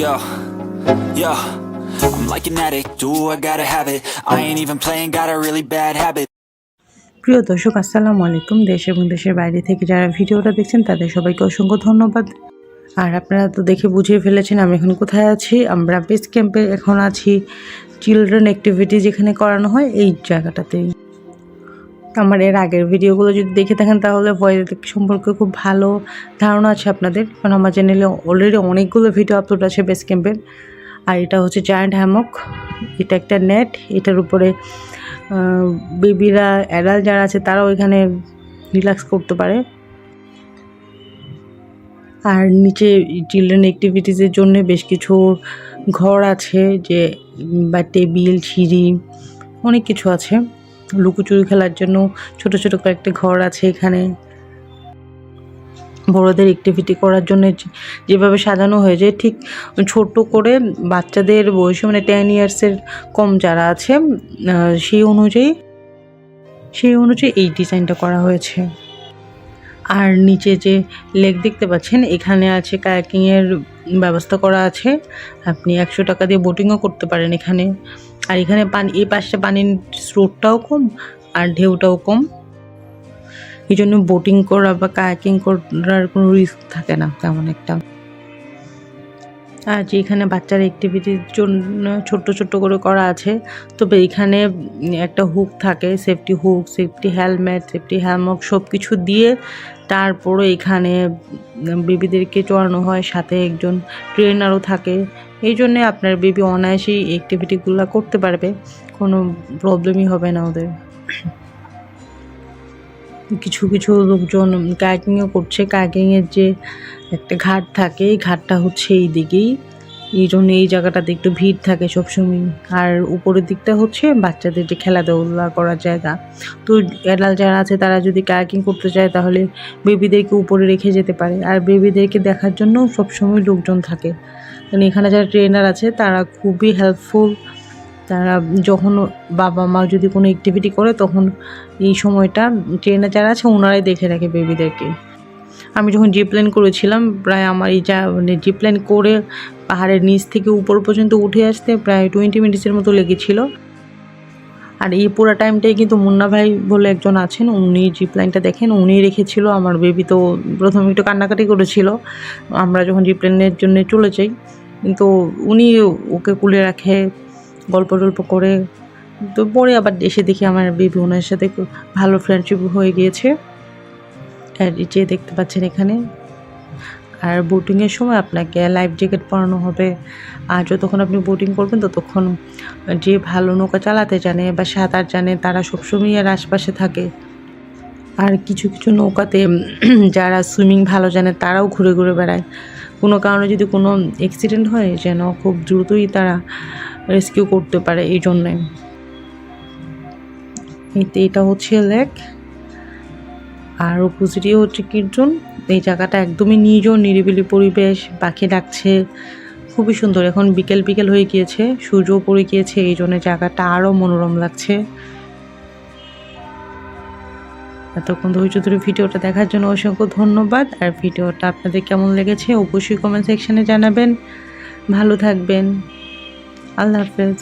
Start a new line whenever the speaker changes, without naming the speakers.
Yo, yo, I'm like an addict, do I gotta have it. I ain't even playing, got a really bad habit.
প্রিয় দর্শক আসসালামু আলাইকুম। দেশ এবং দেশের বাইরে থেকে যারা ভিডিওটা দেখছেন তাদের সবাইকে অসংখ্য ধন্যবাদ। আর আপনারা তো দেখে বুঝিয়ে ফেলেছেন আমি এখন কোথায় আছি? আমরা বেস ক্যাম্পে এখন আছি। চিলড্রেন অ্যাক্টিভিটি যেখানে করানো হয় এই জায়গাটাতেই। আমার এর আগের ভিডিওগুলো যদি দেখে থাকেন, তাহলে ভয়েস সম্পর্কে খুব ভালো ধারণা আছে আপনাদের। কারণ আমার চ্যানেলে অলরেডি অনেকগুলো ভিডিও আপলোড আছে বেস ক্যাম্পের আর এটা হচ্ছে জায়ান্ট হ্যামক এটা একটা নেট এটার উপরে বেবিরা অ্যাডাল্ট যারা আছে, তারাও এখানে রিল্যাক্স করতে পারে। আর নিচে চিলড্রেন অ্যাক্টিভিটিসের জন্য বেশ কিছু ঘর আছে, যে, বা টেবিল সিঁড়ি, অনেক কিছু আছে। লুকোচুরি খেলার জন্য ছোট ছোট কয়েকটা ঘর আছে এখানে। বড়দের অ্যাক্টিভিটি করার জন্য যেভাবে সাজানো হয়েছে, ঠিক ছোট করে বাচ্চাদের বয়সে মানে টেন ইয়ার্সের কম যারা আছে সেই অনুযায়ী সেই অনুযায়ী এই ডিজাইনটা করা হয়েছে। আর নিচে যে লেক দেখতে পাচ্ছেন, এখানে আছে কায়াকিংয়ের ব্যবস্থা করা আছে। আপনি একশো টাকা দিয়ে বোটিংও করতে পারেন এখানে। আর এখানে পানি, এই পাশে পানির স্রোতটাও কম আর ঢেউটাও কম। এই জন্য বোটিং করা বা কায়াকিং করার কোনো রিস্ক থাকে না তেমন একটা। আর যে এখানে বাচ্চার অ্যাক্টিভিটির জন্য ছোট্ট ছোট্ট করে করা আছে, তবে এখানে একটা হুক থাকে safety hook safety helmet safety hammock সব কিছু দিয়ে তারপরে এখানে বেবিদেরকে চড়ানো হয়। সাথে একজন ট্রেনারও থাকে। এই জন্যে আপনার বেবি অনায়াসেই অ্যাক্টিভিটিগুলো করতে পারবে। কোনো প্রবলেমই হবে না ওদের। কিছু কিছু লোকজন কায়াকিংও করছে। কায়াকিংয়ের যে একটা ঘাট থাকে, এই ঘাটটা হচ্ছে এই দিকেই। এই জন্য এই জায়গাটাতে একটু ভিড় থাকে সবসময়। আর উপরের দিকটা হচ্ছে বাচ্চাদের যে খেলাধুলা করার জায়গা। তো অ্যাডাল্ট যারা আছে, তারা যদি কায়াকিং করতে চায়, তাহলে বেবিদেরকে উপরে রেখে যেতে পারে। আর বেবিদেরকে দেখার জন্য সবসময় লোকজন থাকে। কারণ এখানে যারা ট্রেনার আছে, তারা খুবই হেল্পফুল তারা যখন বাবা মা যদি কোনো অ্যাক্টিভিটি করে, তখন এই সময়টা ট্রেনার যারা আছে, ওনারাই দেখে রাখে বেবিদেরকে আমি যখন জিপলাইন করেছিলাম, প্রায় আমার এই যা মানে জিপলাইন করে পাহাড়ের নিচ থেকে উপর পর্যন্ত উঠে আসতে প্রায় টোয়েন্টি মিনিটসের মতো লেগেছিল। আর এই পুরো টাইমটাই কিন্তু মুন্না ভাই বলে একজন আছেন, উনি জিপলাইনটা দেখেন, উনি রেখেছিল, আমার বেবি তো প্রথমে একটু কান্নাকাটি করেছিল। আমরা যখন জিপলাইনের জন্য চলে যাই, কিন্তু উনি ওকে কুলে রাখে, গল্প টল্প করে। তো পরে আবার এসে দেখি আমার বেবি ওনার সাথে ভালো ফ্রেন্ডশিপ হয়ে গিয়েছে। আর যে দেখতে পাচ্ছেন এখানে। আর বোটিংয়ের সময় আপনাকে লাইফ জ্যাকেট পরানো হবে। আর যতক্ষণ আপনি বোটিং করবেন, ততক্ষণ যে ভালো নৌকা চালাতে জানে বা সাঁতার জানে, তারা সবসময় আর আশপাশে থাকে। আর কিছু কিছু নৌকাতে যারা সুইমিং ভালো জানে, তারাও ঘুরে ঘুরে বেড়ায়। কোনো কারণে যদি কোনো অ্যাক্সিডেন্ট হয়, যেন খুব দ্রুতই তারা রেস্কিউ করতে পারে, এই জন্যে। এটা হচ্ছে লেক আর অপোজিটই হচ্ছে কীর্তন। এই জায়গাটা একদমই নিজ নিরিবিলি পরিবেশ, পাখি ডাকছে, খুবই সুন্দর। এখন বিকেল বিকেল হয়ে গিয়েছে সূর্য পড়ে গিয়েছে, এই জন্য জায়গাটা আরও মনোরম লাগছে। এতক্ষণ ধৈর্য ধরে ভিডিওটা দেখার জন্য অসংখ্য ধন্যবাদ। আর ভিডিওটা আপনাদের কেমন লেগেছে অবশ্যই কমেন্ট সেকশানে জানাবেন। ভালো থাকবেন। আল্লাহ হাফেজ।